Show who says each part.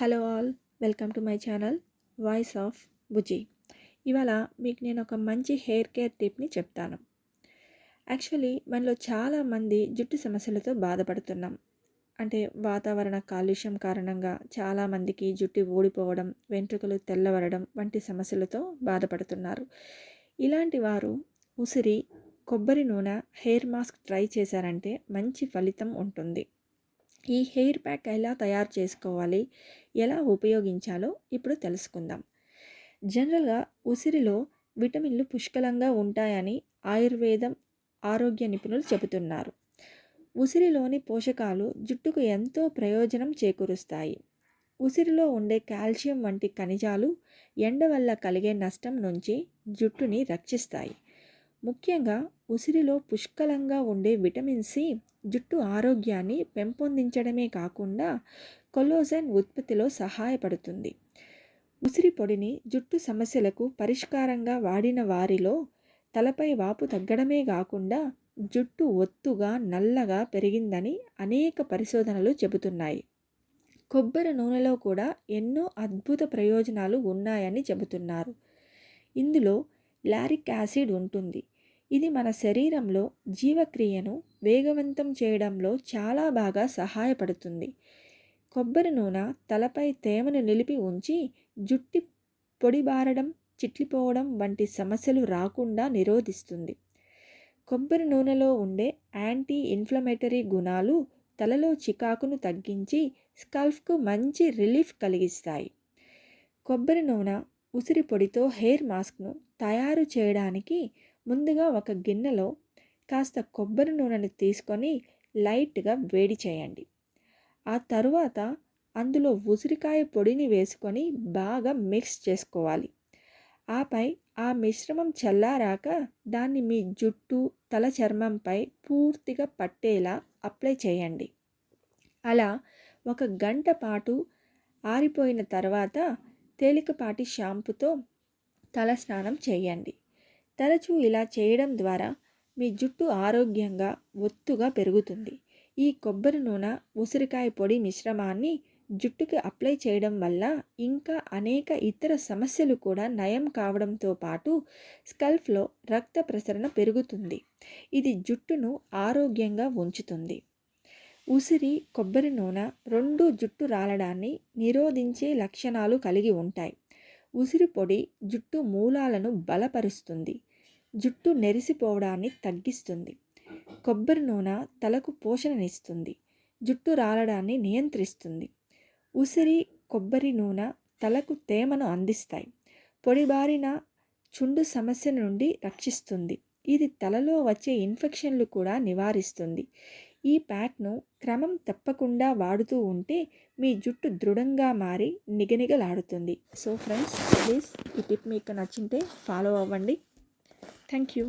Speaker 1: Hello all welcome to my channel voice of Bujji ఇవాళ మీకు నేను ఒక మంచి హెయిర్ కేర్ టిప్ని చెప్తాను. యాక్చువల్లీ మనలో చాలామంది జుట్టు సమస్యలతో బాధపడుతున్నాం. అంటే వాతావరణ కాలుష్యం కారణంగా చాలామందికి జుట్టు ఊడిపోవడం వెంట్రుకలు తెల్లవరడం వంటి సమస్యలతో బాధపడుతున్నారు. ఇలాంటి వారు ఉసిరి కొబ్బరి నూనె హెయిర్ మాస్క్ ట్రై చేశారంటే మంచి ఫలితం ఉంటుంది. ఈ హెయిర్ ప్యాక్ ఎలా తయారు చేసుకోవాలి? ఎలా ఉపయోగించాలో ఇప్పుడు తెలుసుకుందాం. జనరల్గా ఉసిరిలో విటమిన్లు పుష్కలంగా ఉంటాయని ఆయుర్వేదం ఆరోగ్య నిపుణులు చెబుతున్నారు. ఉసిరిలోని పోషకాలు జుట్టుకు ఎంతో ప్రయోజనం చేకూరుస్తాయి. ఉసిరిలో ఉండే కాల్షియం వంటి ఖనిజాలు ఎండ వల్ల కలిగే నష్టం నుంచి జుట్టుని రక్షిస్తాయి. ముఖ్యంగా ఉసిరిలో పుష్కలంగా ఉండే విటమిన్ సి జుట్టు ఆరోగ్యాన్ని పెంపొందించడమే కాకుండా కొలోజన్ ఉత్పత్తిలో సహాయపడుతుంది. ఉసిరి పొడిని జుట్టు సమస్యలకు పరిష్కారంగా వాడిన వారిలో తలపై వాపు తగ్గడమే కాకుండా జుట్టు ఒత్తుగా నల్లగా పెరిగిందని అనేక పరిశోధనలు చెబుతున్నాయి. కొబ్బరి నూనెలో కూడా ఎన్నో అద్భుత ప్రయోజనాలు ఉన్నాయని చెబుతున్నారు. ఇందులో లారిక్ యాసిడ్ ఉంటుంది. ఇది మన శరీరంలో జీవక్రియను వేగవంతం చేయడంలో చాలా బాగా సహాయపడుతుంది. కొబ్బరి నూనె తలపై తేమను నిలిపి ఉంచి జుట్టి పొడిబారడం చిట్లిపోవడం వంటి సమస్యలు రాకుండా నిరోధిస్తుంది. కొబ్బరి నూనెలో ఉండే యాంటీ ఇన్ఫ్లమేటరీ గుణాలు తలలో చికాకును తగ్గించి స్కల్ఫ్కు మంచి రిలీఫ్ కలిగిస్తాయి. కొబ్బరి నూనె ఉసిరి పొడితో హెయిర్ మాస్క్ను తయారు చేయడానికి ముందుగా ఒక గిన్నెలో కాస్త కొబ్బరి నూనెను తీసుకొని లైట్గా వేడి చేయండి. ఆ తరువాత అందులో ఉసిరికాయ పొడిని వేసుకొని బాగా మిక్స్ చేసుకోవాలి. ఆపై ఆ మిశ్రమం చల్లారాక దాన్ని మీ జుట్టు తల చర్మంపై పూర్తిగా పట్టేలా అప్లై చేయండి. అలా ఒక గంట పాటు ఆరిపోయిన తర్వాత తేలికపాటి షాంపుతో తల స్నానం చేయండి. తరచూ ఇలా చేయడం ద్వారా మీ జుట్టు ఆరోగ్యంగా ఒత్తుగా పెరుగుతుంది. ఈ కొబ్బరి నూనె ఉసిరికాయ పొడి మిశ్రమాన్ని జుట్టుకి అప్లై చేయడం వల్ల ఇంకా అనేక ఇతర సమస్యలు కూడా నయం కావడంతో పాటు స్కల్ఫ్లో రక్త ప్రసరణ పెరుగుతుంది. ఇది జుట్టును ఆరోగ్యంగా ఉంచుతుంది. ఉసిరి కొబ్బరి నూనె రెండు జుట్టు రాలడాన్ని నిరోధించే లక్షణాలు కలిగి ఉంటాయి. ఉసిరి పొడి జుట్టు మూలాలను బలపరుస్తుంది. జుట్టు నెరిసిపోవడాన్ని తగ్గిస్తుంది. కొబ్బరి నూనె తలకు పోషణనిస్తుంది. జుట్టు రాలడాన్ని నియంత్రిస్తుంది. ఉసిరి కొబ్బరి నూనె తలకు తేమను అందిస్తాయి. పొడిబారిన చుండు సమస్య నుండి రక్షిస్తుంది. ఇది తలలో వచ్చే ఇన్ఫెక్షన్లు కూడా నివారిస్తుంది. ఈ ప్యాక్ను క్రమం తప్పకుండా వాడుతూ ఉంటే మీ జుట్టు దృఢంగా మారి నిగనిగలాడుతుంది. సో ఫ్రెండ్స్ ప్లీజ్ ఈ టిప్ మీకు నచ్చింటే ఫాలో అవ్వండి. Thank you.